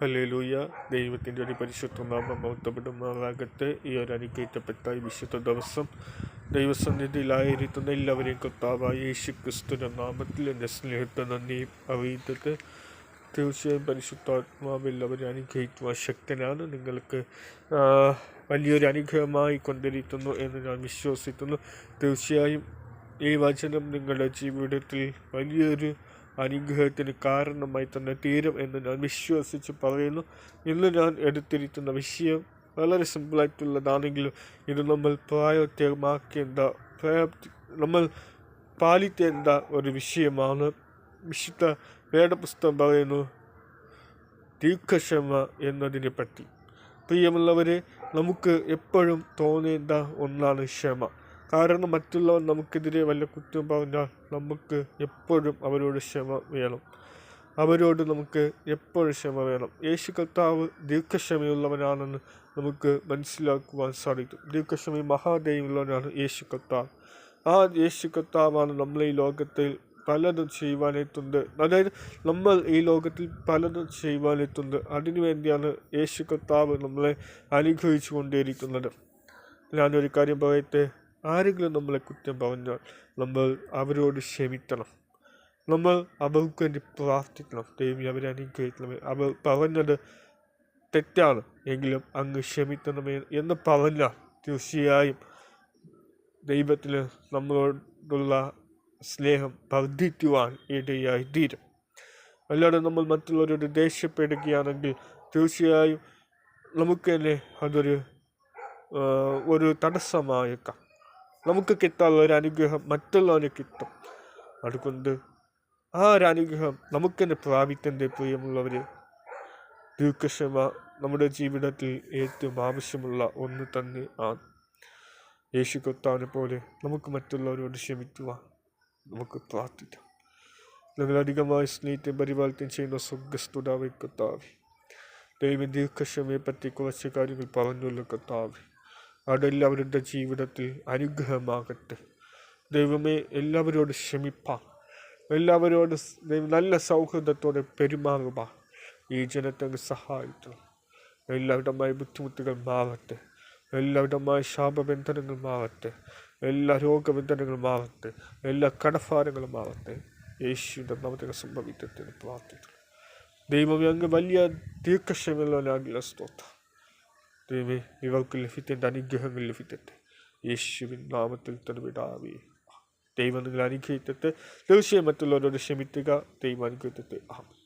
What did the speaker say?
Hallelujah. ദൈവത്തിന്റെ ഒരു പരിശുദ്ധ നാമം മഹത്വപ്പെടുമാറാകട്ടെ. ഈ ഒരു അനുഗ്രഹിക്കപ്പെട്ട ഈ വിശുദ്ധ ദിവസം ദൈവസന്നിധിയിലായിരിക്കുന്ന എല്ലാവരെയും കർത്താവായ യേശു ക്രിസ്തുവിന്റെ നാമത്തിൽ എന്റെ സ്നേഹത്തെ നന്ദിയും അറിയിച്ചത് തീർച്ചയായും പരിശുദ്ധാത്മാവ് എല്ലാവരും അനുഗ്രഹിക്കുവാൻ ശക്തനാണ്. നിങ്ങൾക്ക് വലിയൊരു അനുഗ്രഹമായി കൊണ്ടിരിക്കുന്നു എന്ന് ഞാൻ വിശ്വസിക്കുന്നു. തീർച്ചയായും ഈ വചനം നിങ്ങളുടെ ജീവിതത്തിൽ വലിയൊരു അനുഗ്രഹത്തിന് കാരണമായി തന്നെ തീരും എന്ന് ഞാൻ വിശ്വസിച്ച് പറയുന്നു. ഇന്ന് ഞാൻ എടുത്തിരിക്കുന്ന വിഷയം വളരെ സിമ്പിളായിട്ടുള്ളതാണെങ്കിലും ഇത് നമ്മൾ പ്രായത്തികമാക്കേണ്ട പ്രായ- നമ്മൾ പാലിക്കേണ്ട ഒരു വിഷയമാണ്. വിശുദ്ധ വേദപുസ്തകം പറയുന്നു ദീർഘക്ഷമ എന്നതിനെ പറ്റി. പ്രിയമുള്ളവരെ നമുക്ക് എപ്പോഴും തോന്നേണ്ട ഒന്നാണ് ക്ഷമ. കാരണം മറ്റുള്ളവർ നമുക്കെതിരെ വല്ല കുറ്റം പറഞ്ഞാൽ നമുക്ക് എപ്പോഴും അവരോട് ക്ഷമ വേണം. അവരോട് നമുക്ക് എപ്പോഴും ക്ഷമ വേണം. യേശു കർത്താവ് ദീർഘക്ഷമയുള്ളവനാണെന്ന് നമുക്ക് മനസ്സിലാക്കുവാൻ സാധിക്കും. ദീർഘക്ഷമ മഹാദൈവമുള്ളവനാണ് യേശു കർത്താവ്. ആ യേശു കർത്താവാണ് നമ്മളെ ഈ ലോകത്തിൽ പലതും ചെയ്യുവാനെത്തുന്നത് അതായത് നമ്മൾ ഈ ലോകത്തിൽ പലതും ചെയ്യുവാനെത്തുന്നത് അതിനു വേണ്ടിയാണ് യേശു കർത്താവ് നമ്മളെ അനുഗ്രഹിച്ചു കൊണ്ടേയിരിക്കുന്നത് ഞാനൊരു കാര്യം പറയട്ടെ? ആരെങ്കിലും നമ്മളെ കുറ്റം പറഞ്ഞാൽ നമ്മൾ അവരോട് ക്ഷമിക്കണം. നമ്മൾ അവർക്ക് വേണ്ടി പ്രാർത്ഥിക്കണം. ദൈവം അവരെ അനുഗ്രഹിക്കണമേ. അവർ പറഞ്ഞത് തെറ്റാണ്. എങ്കിലും അങ്ങ് ക്ഷമിക്കണമേ എന്ന് പറഞ്ഞാൽ തീർച്ചയായും ദൈവത്തിന് നമ്മളോടുള്ള സ്നേഹം വർദ്ധിക്കുവാൻ ഇടയായി തീരും അല്ലാതെ നമ്മൾ മറ്റുള്ളവരോട് ദേഷ്യപ്പെടുകയാണെങ്കിൽ തീർച്ചയായും നമുക്ക് തന്നെ അതൊരു ഒരു തടസ്സമായേക്കാം. നമുക്ക് കിട്ടാനുള്ള ഒരു അനുഗ്രഹം മറ്റുള്ളവന് കിട്ടും. അതുകൊണ്ട് ആ ഒരു അനുഗ്രഹം നമുക്ക് തന്നെ പ്രാപിക്കണ്ടേ പ്രിയമുള്ളവർ ദീർഘക്ഷമ നമ്മുടെ ജീവിതത്തിൽ ഏറ്റവും ആവശ്യമുള്ള ഒന്ന് തന്നെ ആണ്. യേശു കൊത്താവിനെ പോലെ നമുക്ക് മറ്റുള്ളവരോട് ക്ഷമിക്കുവാൻ നമുക്ക് പ്രാർത്ഥിക്കാം. നിങ്ങളധികമായി സ്നേഹത്തെ പരിപാലനം ചെയ്യുന്ന സ്വർഗസ്തുതാവെ കർത്താവെ. ദൈവം ദീർഘക്ഷമയെ പറ്റി കുറച്ച് കാര്യങ്ങൾ പറഞ്ഞുള്ള കർത്താവെ അതെല്ലാവരുടെ ജീവിതത്തിൽ അനുഗ്രഹമാകട്ടെ. ദൈവമേ എല്ലാവരോട് ക്ഷമിപ്പാൻ എല്ലാവരോട് നല്ല സൗഹൃദത്തോടെ പെരുമാറുക ഈ ജനത്തെ സഹായിക്കണം എല്ലാവിധമായ ബുദ്ധിമുട്ടുകൾ മാറട്ടെ. എല്ലാവിധമായ ശാപബന്ധനങ്ങൾ മാറട്ടെ. എല്ലാ രോഗബന്ധനങ്ങളും മാറട്ടെ. എല്ലാ കടഭാരങ്ങളും മാറട്ടെ. യേശുവിന്റെ നാമത്തിൽ സംഭവിക്കത്തിന് പ്രാർത്ഥിക്കുന്നു. ദൈവം അങ്ങ് വലിയ ദീർഘക്ഷമയുള്ളവനാകില്ല സ്തോത്രം. ദൈവമേ ഇവർക്ക് ലഭിക്കേണ്ട അനുഗ്രഹങ്ങൾ ലഭിക്കട്ടെ. യേശുവിൻ നാമത്തിൽ തന്നെ വിടാവേ ദൈവം നിങ്ങൾ അനുഗ്രഹിക്കട്ടെ. തീർച്ചയായും മറ്റുള്ളവരോട് ക്ഷമിക്കുക. ദൈവം അനുഗ്രഹിക്കട്ടെ. ആമേൻ.